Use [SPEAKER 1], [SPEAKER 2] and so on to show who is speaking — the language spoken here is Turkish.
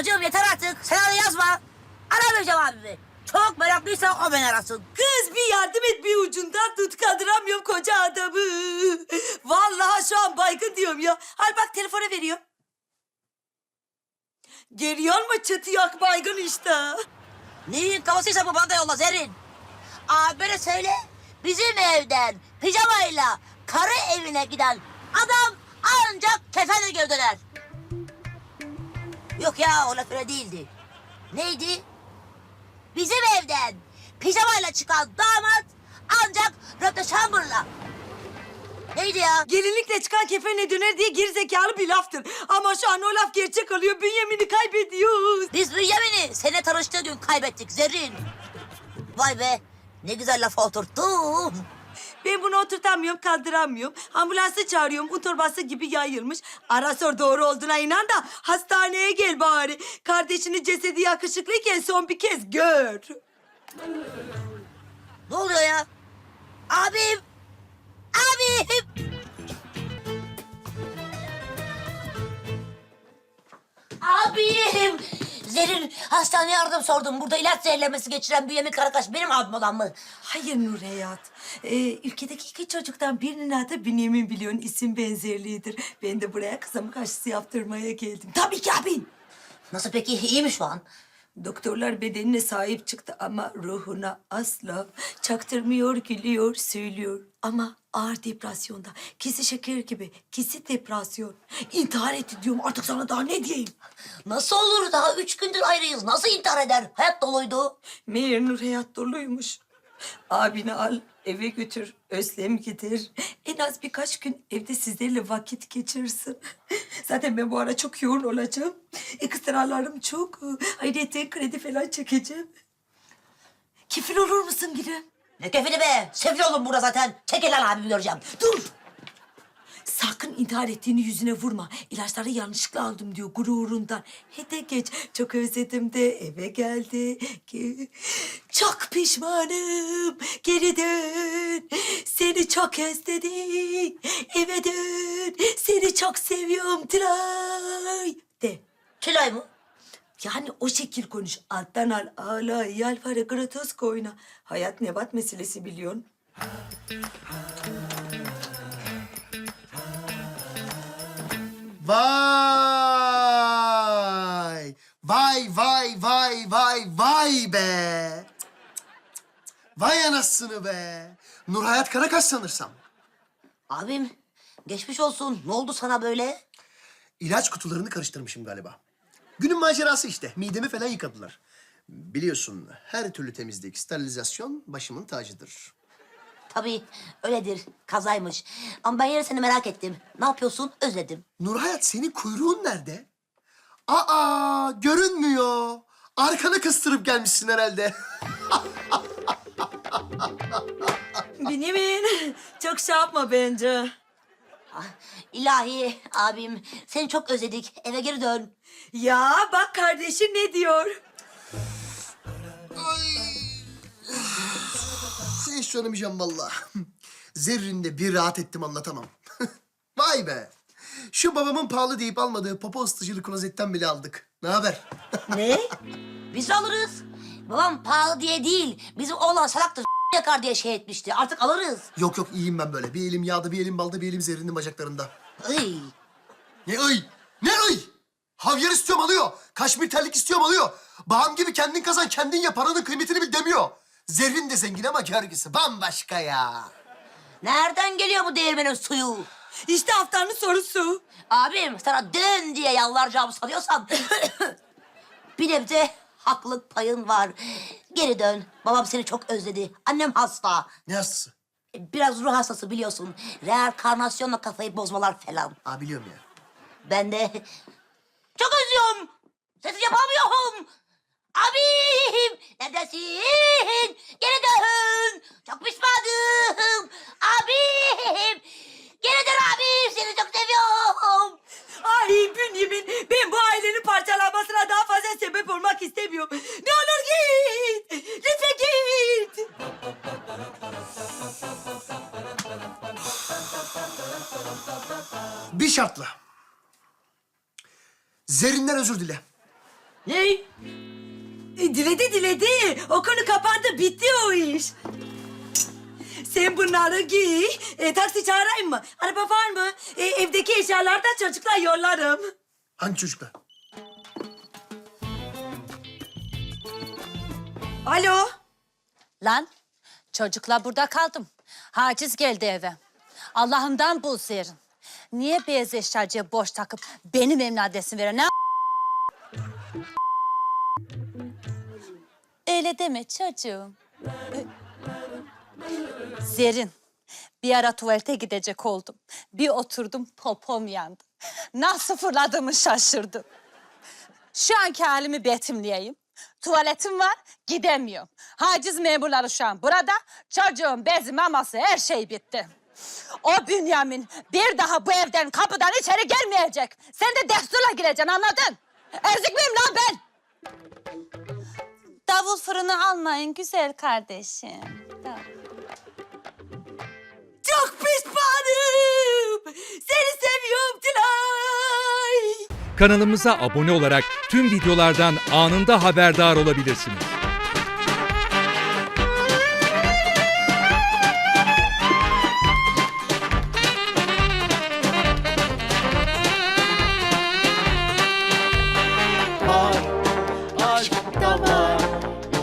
[SPEAKER 1] Bacım yeter artık. Sen öyle yazma. Aramayacağım abimi. Çok meraklıysa o beni arasın.
[SPEAKER 2] Kız bir yardım et bir ucundan tut kaldıramıyorum koca adamı. Vallahi şu an baygın diyorum ya. Al bak telefona veriyor. Geliyor mu çıtı yok baygın işte.
[SPEAKER 1] Neyin kafasıysa bu bana yolla Zerrin. Abine söyle. Bizim evden pijamayla karı evine giden adam ancak kefenle döner. Yok ya o laf öyle değildi. Neydi? Bizim evden pijamayla çıkan damat ancak röpteşambırla. Neydi ya?
[SPEAKER 2] Gelinlikle çıkan kefenle döner diye gerizekalı bir laftır. Ama şu an o laf gerçek oluyor. Bünyamin'i kaybediyoruz.
[SPEAKER 1] Biz Bünyamin'i seninle tanıştığı gün kaybettik Zerrin. Vay be ne güzel lafa oturttum.
[SPEAKER 2] Ben bunu oturtamıyorum, kaldıramıyorum. Ambulansı çağırıyorum, un torbası gibi yayılmış. Ara sor doğru olduğuna inan da hastaneye gel bari. Kardeşinin cesedi yakışıklıyken son bir kez gör.
[SPEAKER 1] Ne oluyor ya? Abim! Abim! Abim! Zerrin hastaneye yardım sordum. Burada ilaç zehirlemesi geçiren Bünyamin Karakaş benim abim olan mı?
[SPEAKER 2] Hayır Nur Hayat. Ee, ülkedeki iki çocuktan birinin adı Bünyamin biliyorsun. isim benzerliğidir. Ben de buraya kızamık aşısı yaptırmaya geldim. Tabii ki abin.
[SPEAKER 1] Nasıl peki? İyi mi şu an?
[SPEAKER 2] Doktorlar bedenine sahip çıktı ama ruhuna asla çaktırmıyor, gülüyor, söylüyor. Ama ağır depresyonda. Kisi şeker gibi. Kisi depresyon. İntihar etti diyorum artık sana daha ne diyeyim?
[SPEAKER 1] Nasıl olur? Daha üç gündür ayrıyız. Nasıl intihar eder? Hayat doluydu.
[SPEAKER 2] Meğer Nur hayat doluymuş. Abini al, eve götür, Özlem gider. En az birkaç gün evde sizlerle vakit geçirsin. Zaten ben bu ara çok yoğun olacağım. Ekstralarım çok. Ayrıca kredi falan çekeceğim. Kefil olur musun gülüm?
[SPEAKER 1] Ne kefili be? Sefil oğlum burada zaten. Çekil lan abimi göreceğim.
[SPEAKER 2] Dur! Sakın intihar ettiğini yüzüne vurma. İlaçları yanlışlıkla aldım diyor gururundan. Hede geç. Çok özledim de eve geldi. Ge- Çok pişmanım. Geri dön. Seni çok özledim. Eve dön. Seni çok seviyorum. Tray. De.
[SPEAKER 1] Tülay mı?
[SPEAKER 2] Yani o şekil konuş. Alttan al, ağla, yalvar, kratos koyna. Hayat nebat meselesi biliyorsun.
[SPEAKER 3] Vay! Vay vay vay vay vay be! Vay anasını be! Nur Hayat Karakaş sanırsam.
[SPEAKER 1] Abim geçmiş olsun. Ne oldu sana böyle?
[SPEAKER 3] İlaç kutularını karıştırmışım galiba. Günün macerası işte. Midemi falan yıkadılar. Biliyorsun her türlü temizlik, sterilizasyon başımın tacıdır.
[SPEAKER 1] Tabii öyledir. Kazaymış. Ama ben yine seni merak ettim. Ne yapıyorsun? Özledim.
[SPEAKER 3] Nur Hayat senin kuyruğun nerede? Aa görünmüyor. Arkana kıstırıp gelmişsin herhalde.
[SPEAKER 2] Bünyamin, çok şey yapma bence.
[SPEAKER 1] Ah, ilahi abim seni çok özledik. Eve geri dön.
[SPEAKER 2] Ya bak kardeşin ne diyor?
[SPEAKER 3] Hiç söylemeyeceğim vallahi. Zerrinde bir rahat ettim anlatamam. Vay be. Şu babamın pahalı deyip almadığı popo ısıtıcılı klozetten bile aldık. Ne haber?
[SPEAKER 2] Ne?
[SPEAKER 1] Biz alırız. Babam pahalı diye değil. Bizim oğlan salaktır yakar diye şey etmişti. Artık alırız.
[SPEAKER 3] yok yok iyiyim ben böyle. Bir elim yağda, bir elim balda, bir elim zerrinin bacaklarında.
[SPEAKER 1] Ay.
[SPEAKER 3] Ne ıy? Ne ıy? Havyar istiyorum alıyor. Kaşmir terlik istiyorum alıyor. Bağım gibi kendin kazan, kendin ya paranın kıymetini bil demiyor. Zerrin de zengin ama görgüsü bambaşka ya.
[SPEAKER 1] Nereden geliyor bu değirmenin suyu?
[SPEAKER 2] İşte haftanın sorusu.
[SPEAKER 1] Abim sana dön diye yalvaracağımı sanıyorsan... bir nebze haklılık payın var. Geri dön. Babam seni çok özledi. Annem hasta.
[SPEAKER 3] Ne hastası?
[SPEAKER 1] Biraz ruh hastası biliyorsun. Reenkarnasyonla kafayı bozmalar falan.
[SPEAKER 3] Aa biliyorum ya.
[SPEAKER 1] Ben de çok özlüyorum. Sesi yapamıyorum. Neredesin? Neredesin? Geri dön. Çok pişmanım. Abim. Geri dön abim. Seni çok seviyorum.
[SPEAKER 2] Ay Bünyamin ben bu ailenin parçalanmasına daha fazla sebep olmak istemiyorum. Ne olur git. Lütfen git.
[SPEAKER 3] Bir şartla. Zerrinden özür dile.
[SPEAKER 4] Ne?
[SPEAKER 2] E, diledi diledi. O konu kapandı bitti o iş. Sen bunları giy. E, taksi çağırayım mı? Araba var mı? E, evdeki eşyalar da çocuklar yollarım.
[SPEAKER 3] Hangi çocuklar?
[SPEAKER 2] Alo.
[SPEAKER 4] Lan çocukla burada kaldım. Haciz geldi eve. Allah'ından bul Zerrin. Niye beyaz eşyacıya boş takıp benim adresini veren ne? Öyle deme çocuğum. Zerrin, bir ara tuvalete gidecek oldum. Bir oturdum popom yandı. Nasıl fırladığımı şaşırdım. Şu anki halimi betimleyeyim. Tuvaletim var, gidemiyorum. Haciz memurları şu an burada. Çocuğun bezi, maması, her şey bitti. O Bünyamin bir daha bu evden kapıdan içeri gelmeyecek. Sen de desturla gireceksin anladın? Ezik miyim lan ben? Davul fırını almayın güzel kardeşim.
[SPEAKER 2] Çok pişmanım. Seni seviyorum Tülay.
[SPEAKER 5] Kanalımıza abone olarak tüm videolardan anında haberdar olabilirsiniz.